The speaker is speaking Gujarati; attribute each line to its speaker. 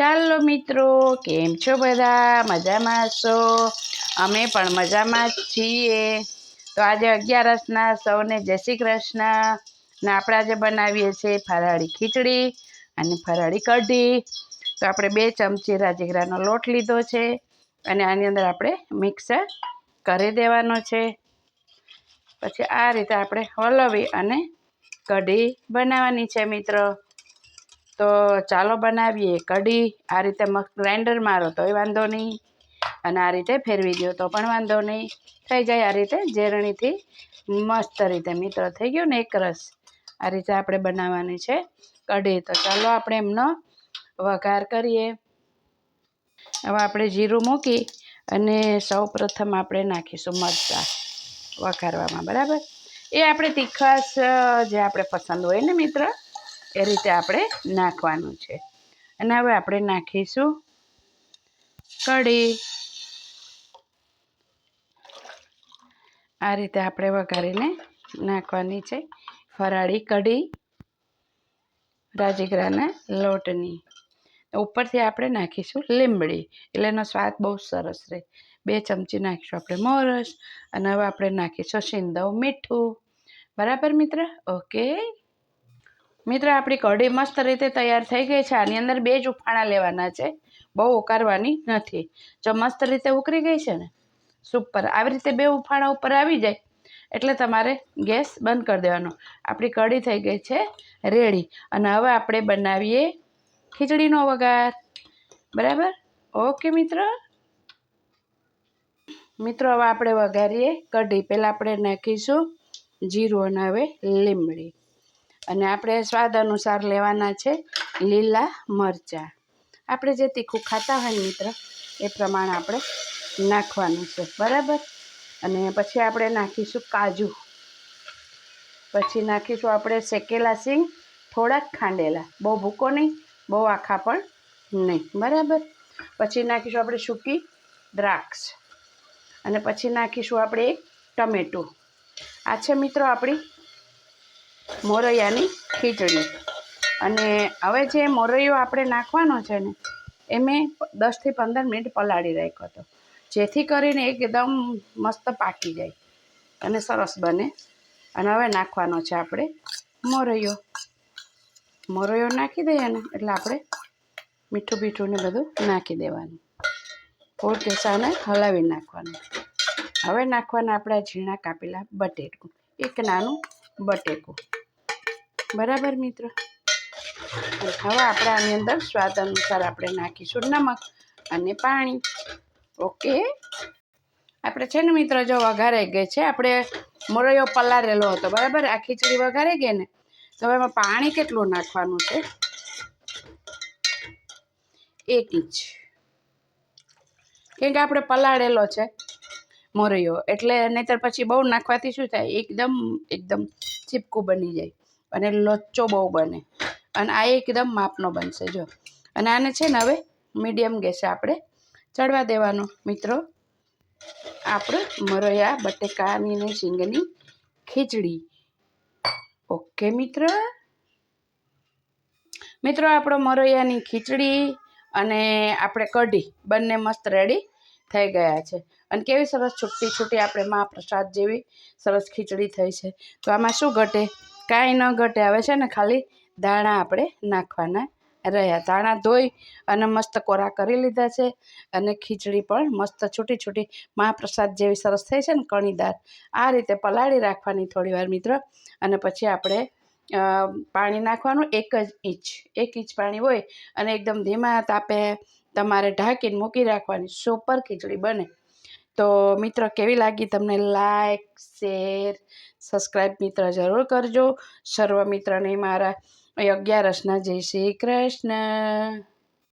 Speaker 1: ચાલો મિત્રો, કેમ છો બધા? મજામાં છો? અમે પણ મજામાં છીએ. તો આજે અગિયારસના સૌને જય શ્રી કૃષ્ણ. ને આપણે આજે બનાવીએ છીએ ફરાળી ખીચડી અને ફરાળી કઢી. તો આપણે બે ચમચી રાજગરાનો લોટ લીધો છે અને આની અંદર આપણે મિક્સર કરી દેવાનો છે. પછી આ રીતે આપણે હલવી અને કઢી બનાવવાની છે મિત્રો. તો ચાલો બનાવીએ કઢી. આ રીતે ગ્રાઇન્ડર મારો તોય વાંધો નહીં. અને આ રીતે ફેરવી દો તો પણ વાંધો નહીં. થઈ જાય આ રીતે ઝેરણીથી મસ્ત રીતે મિત્રો થઈ ગયો ને એક રસ. આ રીતે આપણે બનાવવાની છે કઢી. તો ચાલો આપણે એમનો વઘાર કરીએ. હવે આપણે જીરું મૂકી અને સૌ પ્રથમ આપણે નાખીશું મરચાં વઘારવામાં, બરાબર? એ આપણે તીખાશ જે આપણે પસંદ હોય ને મિત્ર? એ રીતે આપણે નાખવાનું છે. અને હવે આપણે નાખીશું કઢી. આ રીતે આપણે વઘારીને નાખવાની છે ફરાળી કઢી રાજગરાના લોટની. ઉપરથી આપણે નાખીશું લીમડી એટલે એનો સ્વાદ બહુ સરસ રહે. બે ચમચી નાખીશું આપણે મોરસ, અને હવે આપણે નાખીશું સિંદવ મીઠું. બરાબર મિત્ર? ઓકે. મિત્ર, આપણી કઢી મસ્ત રીતે તૈયાર થઈ ગઈ છે. આની અંદર બે જ ઉફાણા લેવાના છે. બહુ ઉકારવાની નથી. જો મસ્ત રીતે ઉકળી ગઈ છે ને સુપર આવી રીતે બે ઉફાણા ઉપર આવી જાય, એટલે તમારે ગેસ બંધ કરી દેવાનો. આપણી કઢી થઈ ગઈ છે રેડી. અને હવે આપણે બનાવીએ ખીચડીનો વઘાર. બરાબર? ઓકે, મિત્ર? મિત્રો, હવે આપણે વઘારીએ કઢી. પહેલાં આપણે નાખીશું જીરું અને હવે લીમડી અને આપણે સ્વાદ અનુસાર લેવાના છે લીલા મરચાં. આપણે જે તીખું ખાતા હોય મિત્ર, એ પ્રમાણે આપણે નાખવાનું છે. બરાબર? અને પછી આપણે નાખીશું કાજુ. પછી નાખીશું આપણે શેકેલા સિંગ, થોડાક ખાંડેલા. બહુ ભૂકો નહીં, બહુ આખા પણ નહીં. બરાબર? પછી નાખીશું આપણે સૂકી દ્રાક્ષ. અને પછી નાખીશું આપણે એક ટમેટું. આ છે મિત્રો આપણી મોરૈયાની ખીચડી. અને હવે જે મોરૈયો આપણે નાખવાનો છે ને, એ મેં દસથી પંદર મિનિટ પલાળી રાખ્યો હતો. જેથી કરીને એકદમ મસ્ત પાકી જાય અને સરસ બને. અને હવે નાખવાનો છે આપણે મોરૈયો. મોરૈયો નાખી દઈએ ને, એટલે આપણે મીઠું બીઠું ને બધું નાખી દેવાનું. ફોર કેસાને હલાવી નાખવાનું. હવે નાખવાના આપણા ઝીણા કાપેલા બટેકું એક નાનું બટેકું. બરાબર, મિત્રો? હવે આપણે આની અંદર સ્વાદ અનુસાર આપણે નાખીશું નમક અને પાણી. ઓકે? આપણે છે ને, મિત્રો, જો વઘારાઈ ગઈ છે, આપણે મોરૈયો પલારેલો હતો, બરાબર? આ ખીચડી વઘારાઈ ગઈ ને? તો હવે એમાં પાણી કેટલું નાખવાનું છે? એક ઇંચ. કેમ કે આપણે પલાળેલો છે મોરૈયો, એટલે નહીંતર પછી બહુ નાખવાથી શું થાય? એકદમ એકદમ ચીપકું બની જાય. અને લોચો બહુ બને. અને આ એકદમ માપનો બનશે, જો. અને આને છે ને હવે મીડિયમ ગેસે આપણે ચડવા દેવાનું. મિત્રો, આપણે મરૈયા બટેકાની ને શીંગની ખીચડી. ઓકે, મિત્ર? મિત્રો, આપણો મરૈયાની ખીચડી અને આપણે કઢી બંને મસ્ત રેડી થઈ ગયા છે. અને કેવી સરસ છૂટી છૂટી આપણે મહાપ્રસાદ જેવી સરસ ખીચડી થઈ છે. તો આમાં શું ઘટે? કાંઈ ન ઘટે. આવે છે ને ખાલી દાણા આપણે નાખવાના રહ્યા. દાણા ધોઈ અને મસ્ત કોરા કરી લીધા છે અને ખીચડી પણ મસ્ત છૂટી છૂટી મહાપ્રસાદ જેવી સરસ થઈ છે ને કણીદાર. આ રીતે પલાળી રાખવાની થોડી વાર મિત્ર. અને પછી આપણે પાણી નાખવાનું એક જ ઇંચ. એક ઇંચ પાણી હોય અને એકદમ ધીમા તાપે તમારે ઢાંકીને મૂકી રાખવાની. સુપર ખીચડી બને. તો મિત્રો, કેવી લાગી તમને? લાઈક શેર સબસ્ક્રાઈબ મિત્ર જરૂર કરજો. સર્વ મિત્રને મારા અગિયારસના જય શ્રી કૃષ્ણ.